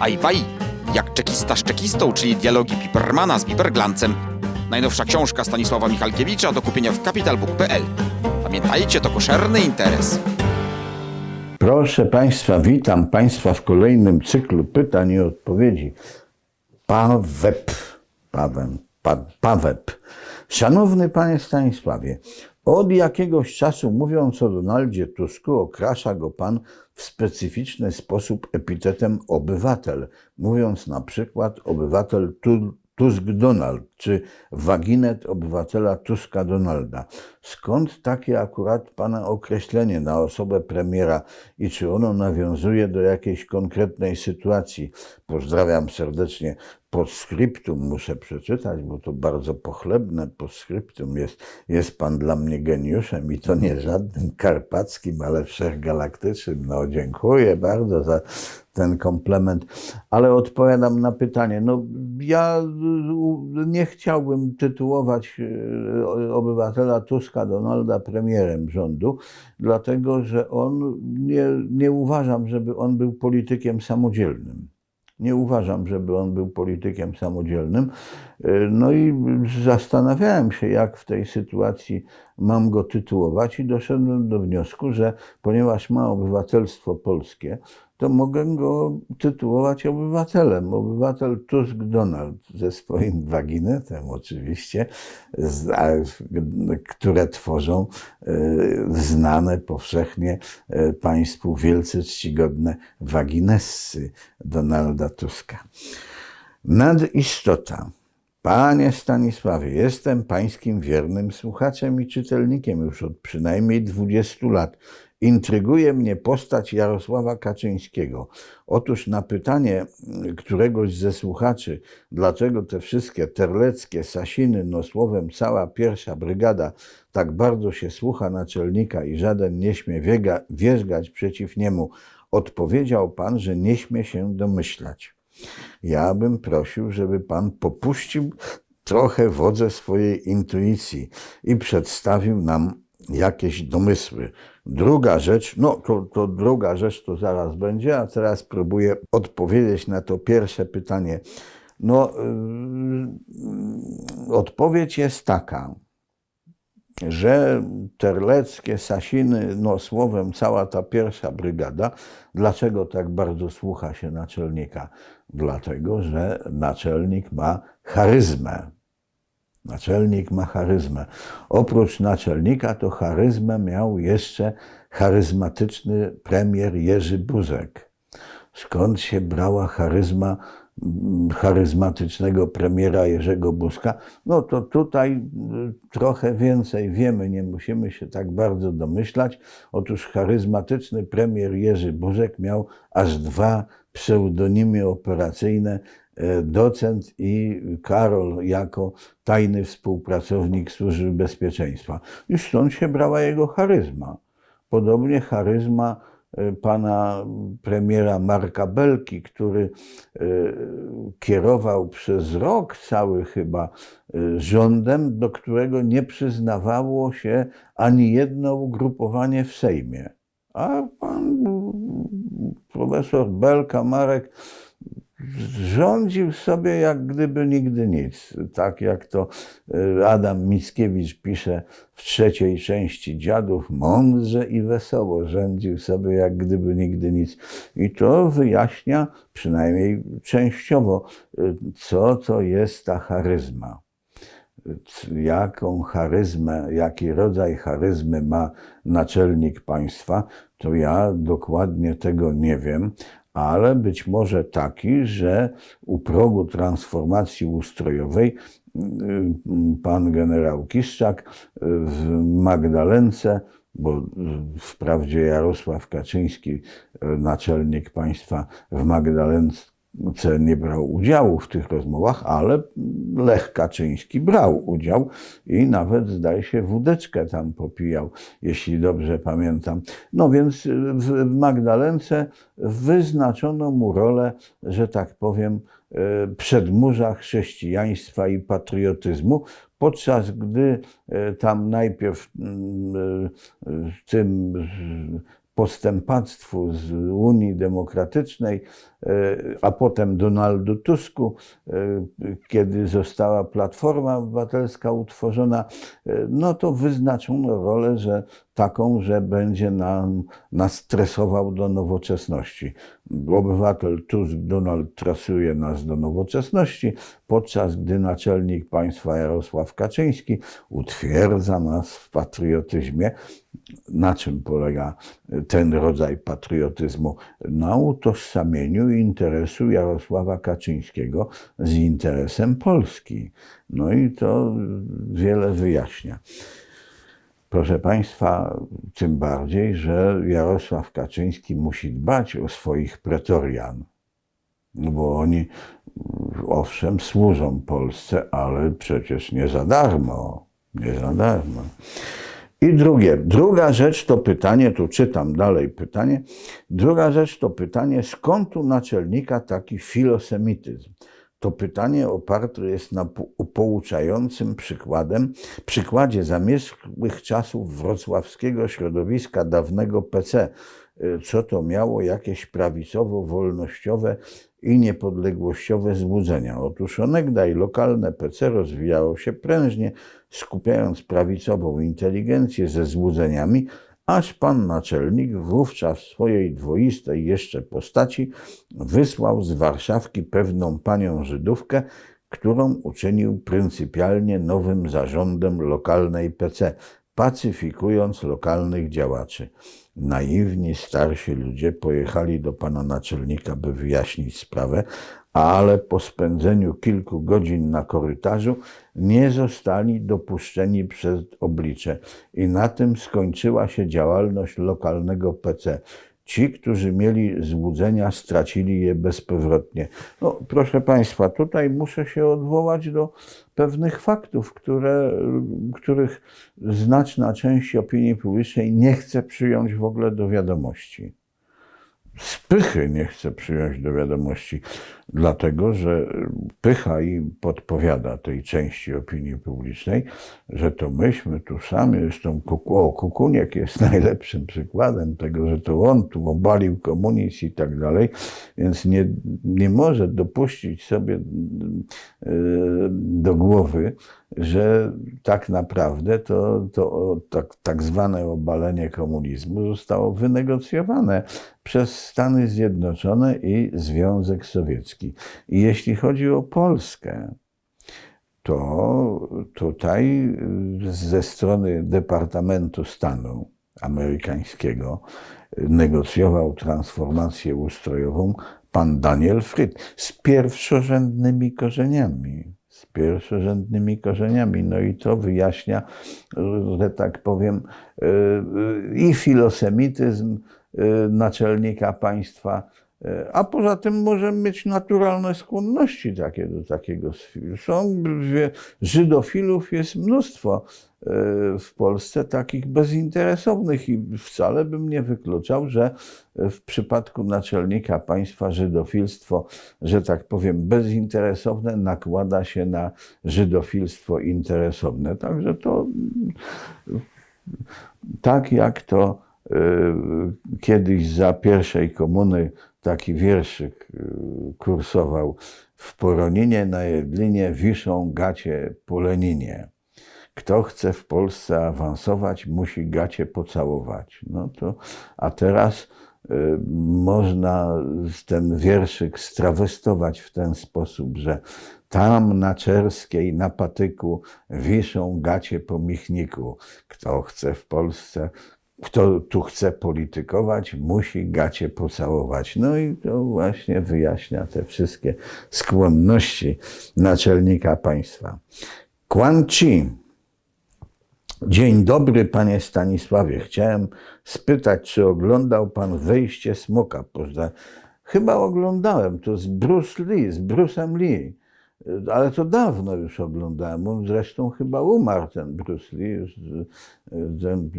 Ajwaj, jak czekista z czekistą, czyli dialogi Pipermana z Piperglancem. Najnowsza książka Stanisława Michalkiewicza do kupienia w capitalbook.pl. Pamiętajcie, to koszerny interes. Proszę Państwa, witam Państwa w kolejnym cyklu pytań i odpowiedzi. Pawep, Pawem, pa. Szanowny Panie Stanisławie, od jakiegoś czasu mówiąc o Donaldzie Tusku, okrasza go Pan w specyficzny sposób epitetem obywatel, mówiąc na przykład obywatel tu, Tusk Donald, czy waginet obywatela Tuska Donalda. Skąd takie akurat Pana określenie na osobę premiera i czy ono nawiązuje do jakiejś konkretnej sytuacji? Pozdrawiam serdecznie. Postscriptum muszę przeczytać, bo to bardzo pochlebne postscriptum jest. Jest Pan dla mnie geniuszem i to nie żadnym karpackim, ale wszechgalaktycznym. No dziękuję bardzo za ten komplement, ale odpowiadam na pytanie. No, ja nie chciałbym tytułować y, obywatela Tuska Donalda premierem rządu, dlatego że on nie, nie uważam, żeby on był politykiem samodzielnym. Nie uważam, żeby on był politykiem samodzielnym. Y, No i zastanawiałem się, jak w tej sytuacji mam go tytułować, i doszedłem do wniosku, że ponieważ ma obywatelstwo polskie, to mogę go tytułować obywatelem. Obywatel Tusk Donald ze swoim waginetem, oczywiście, z- a, które tworzą e, znane powszechnie e, Państwu wielce czcigodne waginessy Donalda Tuska. Nadistota. Panie Stanisławie, jestem pańskim wiernym słuchaczem i czytelnikiem już od przynajmniej 20 lat. Intryguje mnie postać Jarosława Kaczyńskiego. Otóż na pytanie któregoś ze słuchaczy, dlaczego te wszystkie terleckie Sasiny, no słowem cała pierwsza brygada, tak bardzo się słucha naczelnika i żaden nie śmie wiega, wierzgać przeciw niemu, odpowiedział pan, że nie śmie się domyślać. Ja bym prosił, żeby pan popuścił trochę wodze swojej intuicji i przedstawił nam jakieś domysły. Druga rzecz, no to, to druga rzecz to zaraz będzie, a teraz próbuję odpowiedzieć na to pierwsze pytanie. No, yy, odpowiedź jest taka, że terleckie Sasiny, no słowem cała ta pierwsza brygada, dlaczego tak bardzo słucha się naczelnika? Dlatego, że naczelnik ma charyzmę. Naczelnik ma charyzmę. Oprócz naczelnika to charyzmę miał jeszcze charyzmatyczny premier Jerzy Buzek. Skąd się brała charyzma charyzmatycznego premiera Jerzego Buzka? No to tutaj y, trochę więcej wiemy, nie musimy się tak bardzo domyślać. Otóż charyzmatyczny premier Jerzy Buzek miał aż dwa pseudonimy operacyjne e, docent i Karol jako tajny współpracownik Służby Bezpieczeństwa. I stąd się brała jego charyzma. Podobnie charyzma pana premiera Marka Belki, który e, kierował przez rok cały chyba e, rządem, do którego nie przyznawało się ani jedno ugrupowanie w Sejmie. A pan profesor Belka, Marek, rządził sobie jak gdyby nigdy nic. Tak jak to y, Adam Mickiewicz pisze w trzeciej części Dziadów, mądrze i wesoło rządził sobie jak gdyby nigdy nic. I to wyjaśnia przynajmniej częściowo, y, co to jest ta charyzma jaką charyzmę, jaki rodzaj charyzmy ma naczelnik państwa, to ja dokładnie tego nie wiem, ale być może taki, że u progu transformacji ustrojowej y, pan generał Kiszczak w Magdalence, bo wprawdzie Jarosław Kaczyński, y, naczelnik państwa w Magdalence nie brał udziału w tych rozmowach, ale Lech Kaczyński brał udział i nawet zdaje się wódeczkę tam popijał, jeśli dobrze pamiętam. No więc w Magdalence wyznaczono mu rolę, że tak powiem, e, przedmurza chrześcijaństwa i patriotyzmu, podczas gdy e, tam najpierw mm, e, tym postępactwu z Unii Demokratycznej, e, a potem Donaldu Tusku, e, kiedy została Platforma Obywatelska utworzona, e, no to wyznaczono rolę, że taką, że będzie nam, nas stresował do nowoczesności. Obywatel Tusk, Donald trasuje nas do nowoczesności, podczas gdy naczelnik państwa Jarosław Kaczyński utwierdza nas w patriotyzmie. Na czym polega ten rodzaj patriotyzmu? Na utożsamieniu interesu Jarosława Kaczyńskiego z interesem Polski. No i to wiele wyjaśnia. Proszę Państwa, tym bardziej, że Jarosław Kaczyński musi dbać o swoich pretorian, no bo oni owszem służą Polsce, ale przecież nie za darmo, nie za darmo. I drugie, druga rzecz to pytanie, tu czytam dalej pytanie, druga rzecz to pytanie, skąd u naczelnika taki filosemityzm? To pytanie oparte jest na po- pouczającym przykładem, przykładzie zamierzchłych czasów wrocławskiego środowiska dawnego PC, y, co to miało jakieś prawicowo-wolnościowe i niepodległościowe złudzenia. Otóż onegdaj lokalne PC rozwijało się prężnie, skupiając prawicową inteligencję ze złudzeniami, aż pan naczelnik wówczas w swojej dwoistej jeszcze postaci wysłał z Warszawki pewną panią Żydówkę, którą uczynił pryncypialnie nowym zarządem lokalnej PC, pacyfikując lokalnych działaczy. Naiwni starsi ludzie pojechali do pana naczelnika, by wyjaśnić sprawę, ale po spędzeniu kilku godzin na korytarzu nie zostali dopuszczeni przed oblicze i na tym skończyła się działalność lokalnego PC. Ci, którzy mieli złudzenia, stracili je bezpowrotnie. No, proszę Państwa, tutaj muszę się odwołać do pewnych faktów, które, których znaczna część opinii publicznej nie chce przyjąć w ogóle do wiadomości z pychy nie chce przyjąć do wiadomości, dlatego że pycha im podpowiada tej części opinii publicznej, że to myśmy tu sami, zresztą Kuku, o, Kukuniek jest najlepszym przykładem tego, że to on tu obalił komunizm i tak dalej, więc nie, nie może dopuścić sobie e, do głowy, że tak naprawdę to, to tak, tak zwane obalenie komunizmu zostało wynegocjowane przez Stany Zjednoczone i Związek Sowiecki. I jeśli chodzi o Polskę, to tutaj ze strony Departamentu Stanu amerykańskiego negocjował transformację ustrojową pan Daniel Fried z pierwszorzędnymi korzeniami. Z pierwszorzędnymi korzeniami. No i to wyjaśnia, że tak powiem, i filosemityzm naczelnika państwa, a poza tym możemy mieć naturalne skłonności takie do takiego. Są, wie, żydofilów jest mnóstwo e, w Polsce takich bezinteresownych i wcale bym nie wykluczał, że w przypadku naczelnika państwa żydofilstwo, że tak powiem, bezinteresowne nakłada się na żydofilstwo interesowne. Także to tak jak to e, kiedyś za pierwszej komuny taki wierszyk y, kursował. W Poroninie na Jedlinie wiszą gacie po Leninie. Kto chce w Polsce awansować, musi gacie pocałować. No to, a teraz y, można ten wierszyk strawestować w ten sposób, że tam na Czerskiej, na Patyku wiszą gacie po Michniku. Kto chce w Polsce kto tu chce politykować, musi gacie pocałować. No i to właśnie wyjaśnia te wszystkie skłonności naczelnika państwa. Quan Chi. Dzień dobry, panie Stanisławie. Chciałem spytać, czy oglądał pan wejście smoka? Pozna... Chyba oglądałem. To z Bruce Lee, z Bruce'em Lee. Ale to dawno już oglądałem. On zresztą chyba umarł, ten Bruce Lee. Ten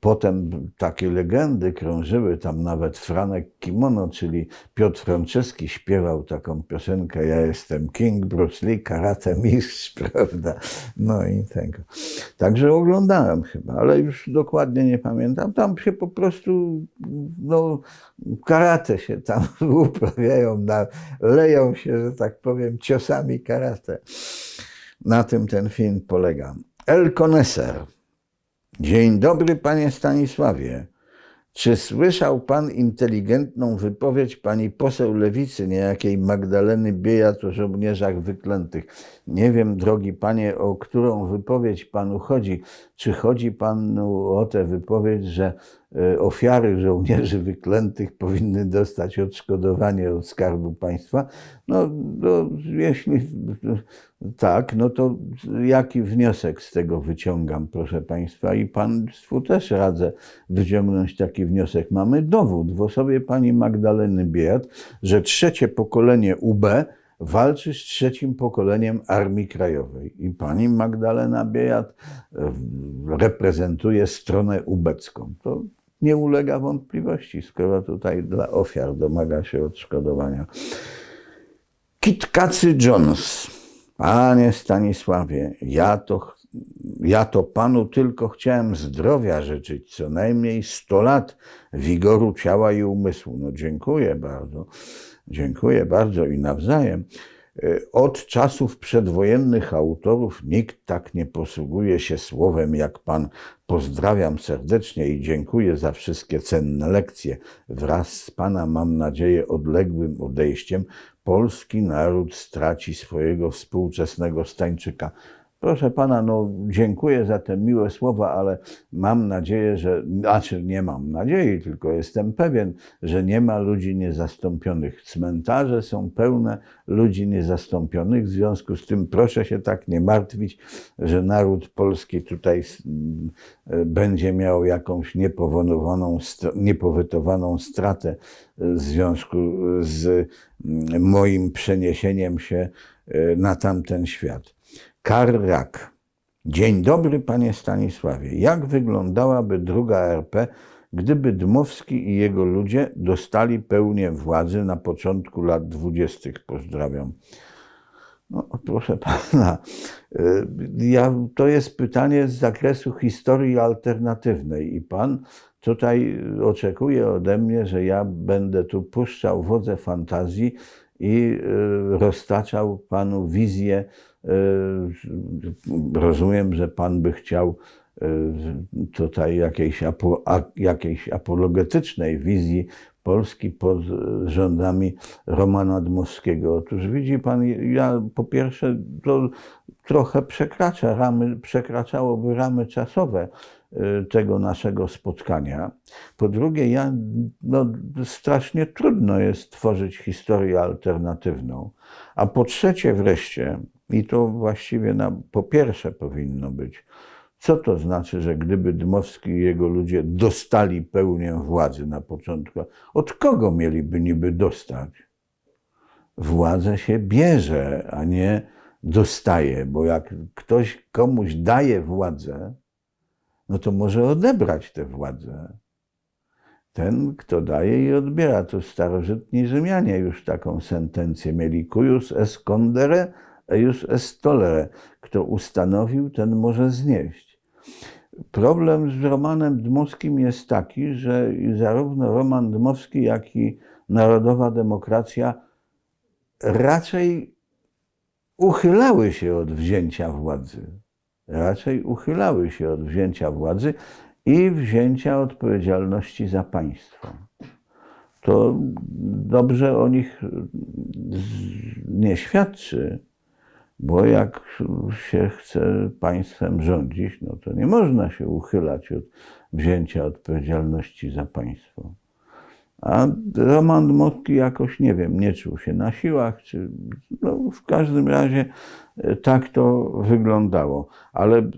Potem takie legendy krążyły, tam nawet Franek Kimono, czyli Piotr Franceski śpiewał taką piosenkę Ja jestem King, Bruce Lee, karate mistrz, prawda? No i tego. Także oglądałem chyba, ale już dokładnie nie pamiętam. Tam się po prostu, no, karate się tam uprawiają, na, leją się, że tak powiem, ciosami karate. Na tym ten film polega. El Coneser. Dzień dobry, panie Stanisławie. Czy słyszał pan inteligentną wypowiedź pani poseł lewicy, niejakiej Magdaleny Biejat o żołnierzach wyklętych? Nie wiem, drogi panie, o którą wypowiedź panu chodzi. Czy chodzi panu o tę wypowiedź, że ofiary żołnierzy wyklętych powinny dostać odszkodowanie od Skarbu Państwa? No, no jeśli tak, no to jaki wniosek z tego wyciągam, proszę Państwa? I Państwu też radzę wyciągnąć taki wniosek. Mamy dowód w osobie pani Magdaleny Biejat, że trzecie pokolenie UB walczy z trzecim pokoleniem Armii Krajowej. I pani Magdalena Biejat e, reprezentuje stronę ubecką. To nie ulega wątpliwości, skoro tutaj dla ofiar domaga się odszkodowania. Kitkacy Jones. Panie Stanisławie, ja to, ja to panu tylko chciałem zdrowia życzyć, co najmniej 100 lat wigoru ciała i umysłu. No dziękuję bardzo, dziękuję bardzo i nawzajem. Y, Od czasów przedwojennych autorów nikt tak nie posługuje się słowem jak pan. Pozdrawiam serdecznie i dziękuję za wszystkie cenne lekcje. Wraz z pana, mam nadzieję, odległym odejściem polski naród straci swojego współczesnego Stańczyka. Proszę pana, no dziękuję za te miłe słowa, ale mam nadzieję, że, znaczy nie mam nadziei, tylko jestem pewien, że nie ma ludzi niezastąpionych. Cmentarze są pełne ludzi niezastąpionych, w związku z tym proszę się tak nie martwić, że naród polski tutaj mm, będzie miał jakąś niepowodowaną, niepowytowaną stratę w związku z mm, moim przeniesieniem się e, na tamten świat. Karrak. Dzień dobry, panie Stanisławie. Jak wyglądałaby druga RP, gdyby Dmowski i jego ludzie dostali pełnię władzy na początku lat dwudziestych? Pozdrawiam. No, proszę pana, y, ja, to jest pytanie z zakresu historii alternatywnej i pan tutaj oczekuje ode mnie, że ja będę tu puszczał wodze fantazji i y, roztaczał panu wizję. Y, Rozumiem, że pan by chciał y, tutaj jakiejś, apo, jakiejś apologetycznej wizji Polski pod rządami Romana Dmowskiego. Otóż widzi pan, ja po pierwsze to trochę przekracza ramy, przekraczałoby ramy czasowe tego naszego spotkania. Po drugie, ja, no, strasznie trudno jest tworzyć historię alternatywną. A po trzecie wreszcie, i to właściwie na, po pierwsze powinno być, co to znaczy, że gdyby Dmowski i jego ludzie dostali pełnię władzy na początku, od kogo mieliby niby dostać? Władzę się bierze, a nie dostaje, bo jak ktoś komuś daje władzę, no to może odebrać tę władzę. Ten, kto daje i odbiera, to starożytni Rzymianie już taką sentencję mieli. Cuius est condere, eius est tolere. Kto ustanowił, ten może znieść. Problem z Romanem Dmowskim jest taki, że zarówno Roman Dmowski, jak i narodowa demokracja raczej uchylały się od wzięcia władzy. Raczej uchylały się od wzięcia władzy i wzięcia odpowiedzialności za państwo. To dobrze o nich nie świadczy, bo jak się chce państwem rządzić, no to nie można się uchylać od wzięcia odpowiedzialności za państwo. A Roman Dmowski jakoś, nie wiem, nie czuł się na siłach, czy no, w każdym razie e, tak to wyglądało. Ale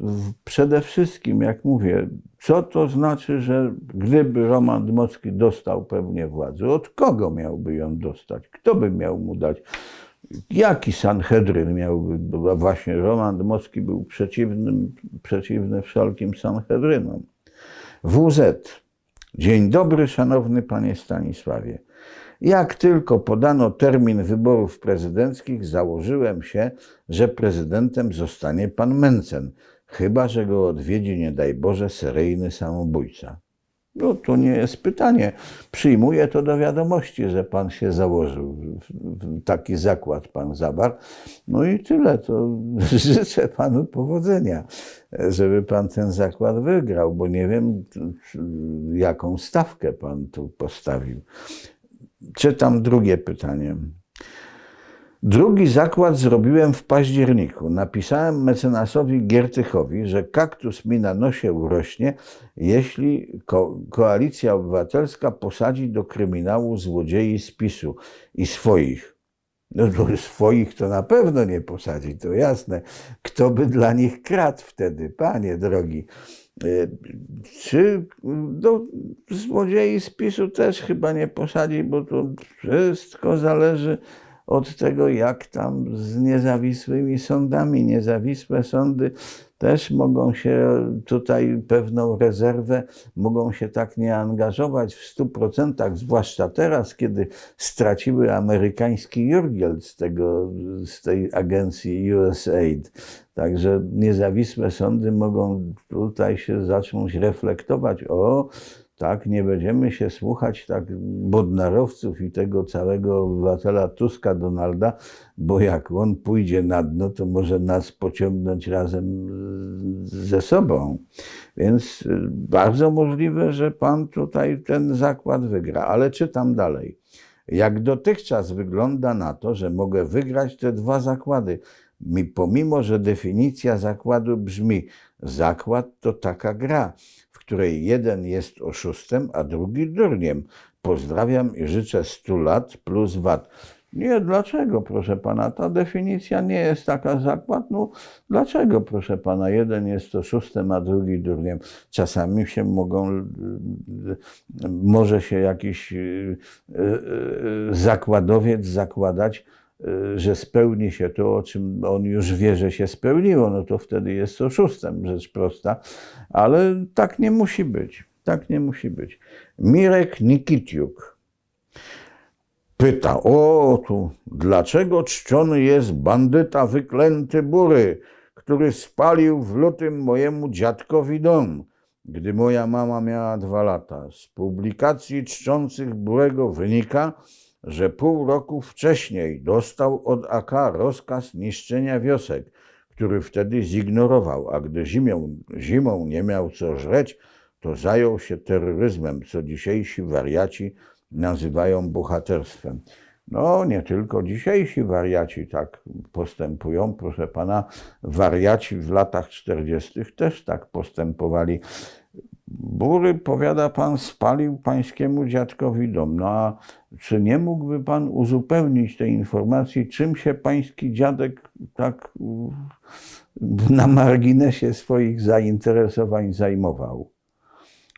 przede wszystkim, jak mówię, co to znaczy, że gdyby Roman Dmowski dostał pewnie władzę, od kogo miałby ją dostać? Kto by miał mu dać? Jaki Sanhedryn miałby, bo właśnie Roman Dmowski był przeciwnym, przeciwny wszelkim Sanhedrynom. WZ. Dzień dobry, szanowny panie Stanisławie. Jak tylko podano termin wyborów prezydenckich, założyłem się, że prezydentem zostanie pan Mencen, chyba że go odwiedzi, nie daj Boże, seryjny samobójca. No to nie jest pytanie. Przyjmuję to do wiadomości, że pan się założył. Taki zakład pan zawarł. No i tyle. To życzę panu powodzenia, żeby pan ten zakład wygrał, bo nie wiem, jaką stawkę pan tu postawił. Czytam drugie pytanie. Drugi zakład zrobiłem w październiku. Napisałem mecenasowi Giertychowi, że kaktus mi na nosie urośnie, jeśli ko koalicja obywatelska posadzi do kryminału złodziei z PiSu i swoich. No to swoich to na pewno nie posadzi, to jasne. Kto by dla nich kradł wtedy, panie drogi? Czy do złodziei z PiSu też chyba nie posadzi, bo to wszystko zależy od tego, jak tam z niezawisłymi sądami. Niezawisłe sądy też mogą się tutaj pewną rezerwę, mogą się tak nie angażować w stu procentach, zwłaszcza teraz, kiedy straciły amerykański Jurgiel z, tego, z tej agencji USAID. Także niezawisłe sądy mogą tutaj się zacząć reflektować. O, tak, nie będziemy się słuchać tak bodnarowców i tego całego obywatela Tuska Donalda, bo jak on pójdzie na dno, to może nas pociągnąć razem ze sobą. Więc bardzo możliwe, że pan tutaj ten zakład wygra. Ale czytam dalej. Jak dotychczas wygląda na to, że mogę wygrać te dwa zakłady, pomimo że definicja zakładu brzmi: zakład to taka gra której jeden jest oszustem, a drugi durniem. Pozdrawiam i życzę 100 lat plus VAT. Nie, dlaczego, proszę pana? Ta definicja nie jest taka zakład. No, dlaczego, proszę pana? Jeden jest oszustem, a drugi durniem. Czasami się mogą, może się jakiś y, y, y, zakładowiec zakładać, że spełni się to, o czym on już wie, że się spełniło, no to wtedy jest oszustem, rzecz prosta. Ale tak nie musi być. Tak nie musi być. Mirek Nikitiuk pyta, o tu, dlaczego czczony jest bandyta wyklęty Bury, który spalił w lutym mojemu dziadkowi dom, gdy moja mama miała dwa lata. Z publikacji czczących Burego wynika, że pół roku wcześniej dostał od AK rozkaz niszczenia wiosek, który wtedy zignorował, a gdy zimą, zimą nie miał co żreć, to zajął się terroryzmem, co dzisiejsi wariaci nazywają bohaterstwem. No, nie tylko dzisiejsi wariaci tak postępują. Proszę pana, wariaci w latach 40. też tak postępowali. Bury, powiada pan, spalił pańskiemu dziadkowi dom. No a czy nie mógłby pan uzupełnić tej informacji, czym się pański dziadek tak na marginesie swoich zainteresowań zajmował?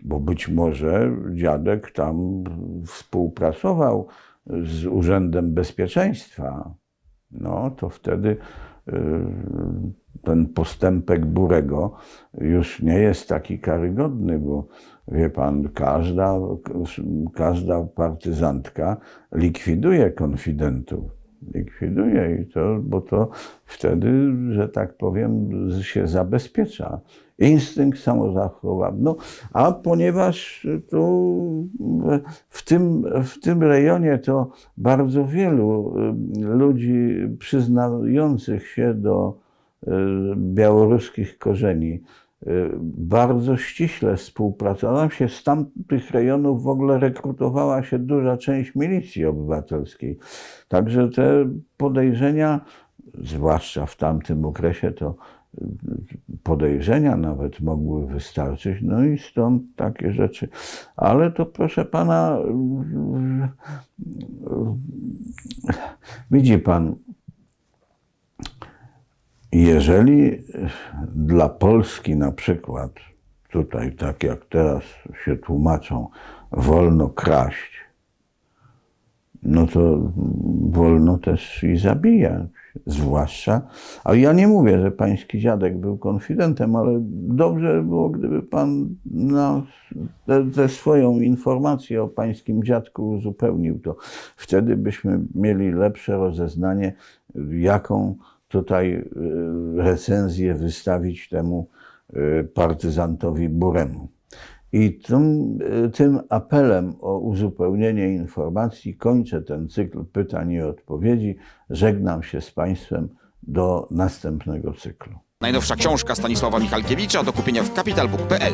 Bo być może dziadek tam współpracował z Urzędem Bezpieczeństwa. No to wtedy y, ten postępek Burego już nie jest taki karygodny, bo wie pan, każda, każda partyzantka likwiduje konfidentów. Likwiduje i to, bo to wtedy, że tak powiem, się zabezpiecza. Instynkt samozachowawczy. No, a ponieważ tu w tym, w tym rejonie to bardzo wielu ludzi przyznających się do białoruskich korzeni y, bardzo ściśle współpracowała się. Z tamtych rejonów w ogóle rekrutowała się duża część milicji obywatelskiej. Także te podejrzenia, zwłaszcza w tamtym okresie, to podejrzenia nawet mogły wystarczyć, no i stąd takie rzeczy. Ale to proszę pana, widzi pan, jeżeli dla Polski na przykład, tutaj tak jak teraz się tłumaczą, wolno kraść, no to wolno też i zabijać. zwłaszcza. Ale ja nie mówię, że pański dziadek był konfidentem, ale dobrze by było, gdyby pan tę swoją informację o pańskim dziadku uzupełnił to. Wtedy byśmy mieli lepsze rozeznanie, jaką tutaj y, recenzję wystawić temu y, partyzantowi Buremu. I tym, y, tym apelem o uzupełnienie informacji kończę ten cykl pytań i odpowiedzi. Żegnam się z Państwem do następnego cyklu. Najnowsza książka Stanisława Michalkiewicza do kupienia w capitalbook.pl.